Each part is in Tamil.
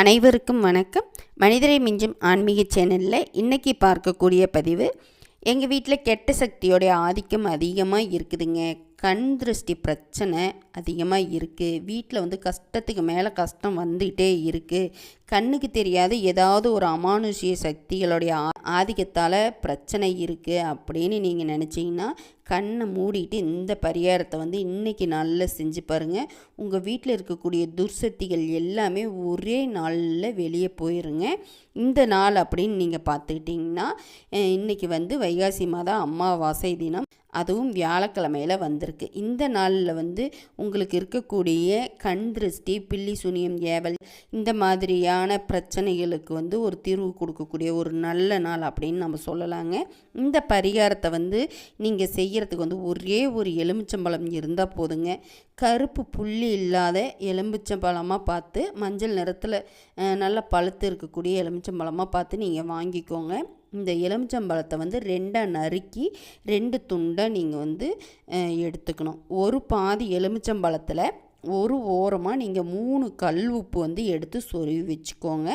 அனைவருக்கும் வணக்கம். மனிதரை மிஞ்சும் ஆன்மீக சேனலில் இன்றைக்கி பார்க்கக்கூடிய பதிவு எங்கள் வீட்டில் கெட்ட சக்தியோடைய ஆதிக்கம் அதிகமாக இருக்குதுங்க. கண் திருஷ்டி பிரச்சனை அதிகமாக இருக்குது வீட்டில் வந்து கஷ்டத்துக்கு மேலே கஷ்டம் வந்துகிட்டே இருக்குது கண்ணுக்கு தெரியாத ஏதாவது ஒரு அமானுஷ்ய சக்திகளுடைய ஆதிக்கத்தால் பிரச்சனை இருக்குது அப்படின்னு நீங்கள் நினச்சிங்கன்னா கண்ணை மூடிட்டு இந்த பரிகாரத்தை வந்து இன்றைக்கி நாளில் செஞ்சு பாருங்கள் உங்கள் வீட்டில் இருக்கக்கூடிய துர்சக்திகள் எல்லாமே ஒரே நாளில் வெளியே போயிருங்க. இந்த நாள் அப்படின்னு நீங்கள் பார்த்துக்கிட்டிங்கன்னா இன்றைக்கி வந்து வைகாசி மாதம் அமாவாசை தினம். அதுவும் வியாழக்கிழமையில் வந்திருக்கு. இந்த நாளில் வந்து உங்களுக்கு இருக்கக்கூடிய கண் திருஷ்டி பில்லி சுனியம் ஏவல் இந்த மாதிரியான பிரச்சனைகளுக்கு வந்து ஒரு தீர்வு கொடுக்கக்கூடிய ஒரு நல்ல நாள் அப்படின்னு நம்ம சொல்லலாங்க. இந்த பரிகாரத்தை வந்து நீங்கள் செய்கிறதுக்கு வந்து ஒரே ஒரு எலுமிச்சம்பழம் இருந்தால் போதுங்க. கருப்பு புள்ளி இல்லாத எலுமிச்சம்பழமாக பார்த்து மஞ்சள் நிறத்தில் நல்லா பழுத்து இருக்கக்கூடிய எலுமிச்சம்பழமாக பார்த்து நீங்கள் வாங்கிக்கோங்க. இந்த எலுமிச்சம்பழத்தை வந்து ரெண்டாக நறுக்கி ரெண்டு துண்டாக நீங்கள் வந்து எடுத்துக்கணும். ஒரு பாதி எலுமிச்சம்பழத்தில் ஒரு ஓரமாக நீங்கள் மூணு கல் உப்பு வந்து எடுத்து சொருவி வச்சுக்கோங்க.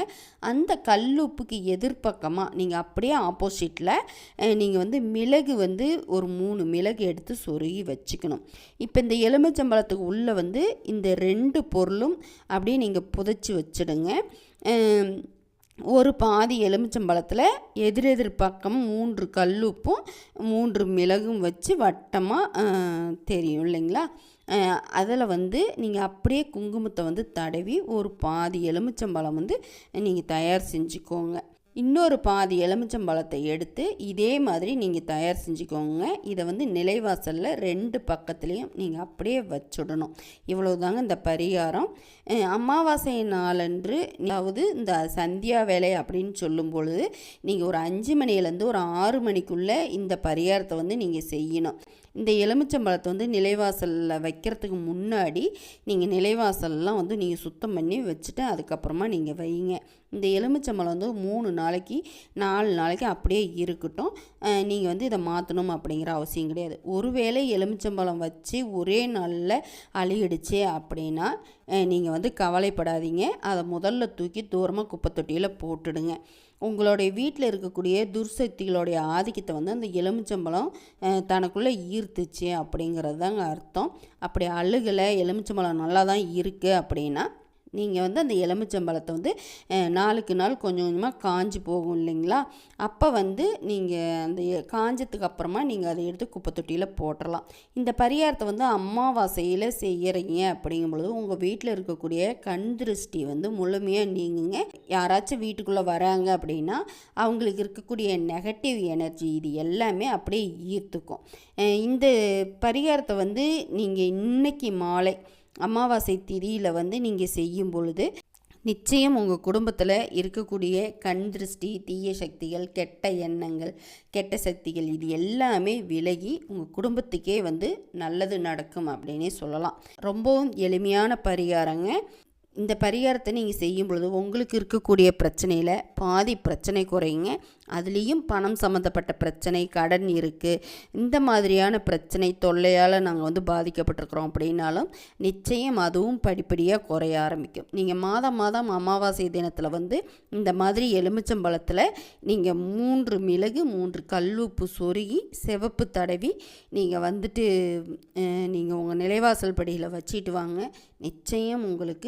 அந்த கல் உப்புக்கு எதிர்பக்கமாக நீங்கள் அப்படியே ஆப்போசிட்டில் நீங்கள் வந்து மிளகு வந்து ஒரு மூணு மிளகு எடுத்து சொருகி வச்சுக்கணும். இப்போ இந்த எலுமிச்சம்பழத்துக்கு உள்ளே வந்து இந்த ரெண்டு பொருளும் அப்படியே நீங்கள் புதைச்சி வச்சுடுங்க. ஒரு பாதி எலுமிச்சம்பழத்தில் எதிரெதிர் பக்கம் மூன்று கல்லுப்பும் மூன்று மிளகும் வச்சு வட்டமாக தெரியும் இல்லைங்களா? அதில் வந்து நீங்கள் அப்படியே குங்குமத்தை வந்து தடவி ஒரு பாதி எலுமிச்சம்பழம் வந்து நீங்கள் தயார் செஞ்சுக்கோங்க. இன்னொரு பாதி எலுமிச்சம்பழத்தை எடுத்து இதே மாதிரி நீங்கள் தயார் செஞ்சுக்கோங்க. இதை வந்து நிலைவாசலில் ரெண்டு பக்கத்துலேயும் நீங்கள் அப்படியே வச்சுடணும். இவ்வளோதாங்க இந்த பரிகாரம். அமாவாசை நாளன்று அதாவது இந்த சந்தியா வேலை அப்படின்னு சொல்லும் பொழுது நீங்கள் ஒரு அஞ்சு மணிலேருந்து ஒரு ஆறு மணிக்குள்ளே இந்த பரிகாரத்தை வந்து நீங்கள் செய்யணும். இந்த எலுமிச்சம்பழத்தை வந்து நிலைவாசலில் வைக்கிறதுக்கு முன்னாடி நீங்கள் நிலைவாசல்லாம் வந்து நீங்கள் சுத்தம் பண்ணி வச்சுட்டு அதுக்கப்புறமா நீங்கள் வைங்க. இந்த எலுமிச்சம்பழம் வந்து மூணு நாளைக்கு நாலு நாளைக்கு அப்படியே இருக்கட்டும். நீங்கள் வந்து இதை மாற்றணும் அப்படிங்கிற அவசியம் கிடையாது. ஒருவேளை எலுமிச்சம்பழம் வச்சு ஒரே நாளில் அழுகிடுச்சு அப்படின்னா நீங்கள் வந்து கவலைப்படாதீங்க. அதை முதல்ல தூக்கி தூரமாக குப்பை தொட்டியில் போட்டுடுங்க. உங்களுடைய வீட்டில் இருக்கக்கூடிய துர்சக்திகளுடைய ஆதிக்கத்தை வந்து அந்த எலுமிச்சம்பழம் தனக்குள்ளே ஈர்த்துச்சு அப்படிங்கிறது தாங்க அர்த்தம். அப்படி அழுகலை எலுமிச்சம்பழம் நல்லா தான் இருக்குது அப்படின்னா நீங்கள் வந்து அந்த எலுமிச்சம்பழத்தை வந்து நாளுக்கு நாள் கொஞ்சம் கொஞ்சமாக காஞ்சி போகும் இல்லைங்களா? அப்போ வந்து நீங்கள் அந்த காஞ்சதுக்கு அப்புறமா நீங்கள் அதை எடுத்து குப்பை தொட்டியில் போட்டுடலாம் இந்த பரிகாரத்தை வந்து அம்மாவாசையில் செய்கிறீங்க அப்படிங்கும் பொழுது உங்கள் வீட்டில் இருக்கக்கூடிய கண் திருஷ்டி வந்து முழுமையாக நீங்குங்க. யாராச்சும் வீட்டுக்குள்ளே வராங்க அப்படின்னா அவங்களுக்கு இருக்கக்கூடிய நெகட்டிவ் எனர்ஜி இது எல்லாமே அப்படியே ஈர்த்துக்கும். இந்த பரிகாரத்தை வந்து நீங்கள் இன்னைக்கு மாலை அமாவாசை திதியில் வந்து நீங்கள் செய்யும் பொழுது நிச்சயம் உங்கள் குடும்பத்தில் இருக்கக்கூடிய கண் திருஷ்டி தீய சக்திகள் கெட்ட எண்ணங்கள் கெட்ட சக்திகள் இது எல்லாமே விலகி உங்கள் குடும்பத்துக்கே வந்து நல்லது நடக்கும் அப்படின்னே சொல்லலாம். ரொம்பவும் எளிமையான பரிகாரங்க. இந்த பரிகாரத்தை நீங்கள் செய்யும் பொழுது உங்களுக்கு இருக்கக்கூடிய பிரச்சனையில் பாதி பிரச்சனை குறையுங்க. அதுலேயும் பணம் சம்மந்தப்பட்ட பிரச்சனை கடன் இருக்குது இந்த மாதிரியான பிரச்சனை தொல்லையால் நாங்கள் வந்து பாதிக்கப்பட்டிருக்கிறோம் அப்படின்னாலும் நிச்சயம் அதுவும் படிப்படியாக குறைய ஆரம்பிக்கும். நீங்கள் மாதம் மாதம் அமாவாசை தினத்தில் வந்து இந்த மாதிரி எலுமிச்சம்பழத்தில் நீங்கள் மூன்று மிளகு மூன்று கல்லுப்பு சொருகி சிவப்பு தடவி நீங்கள் வந்துட்டு நீங்கள் உங்கள் நிலைவாசல் படியில் வச்சுட்டு வாங்க. நிச்சயம் உங்களுக்கு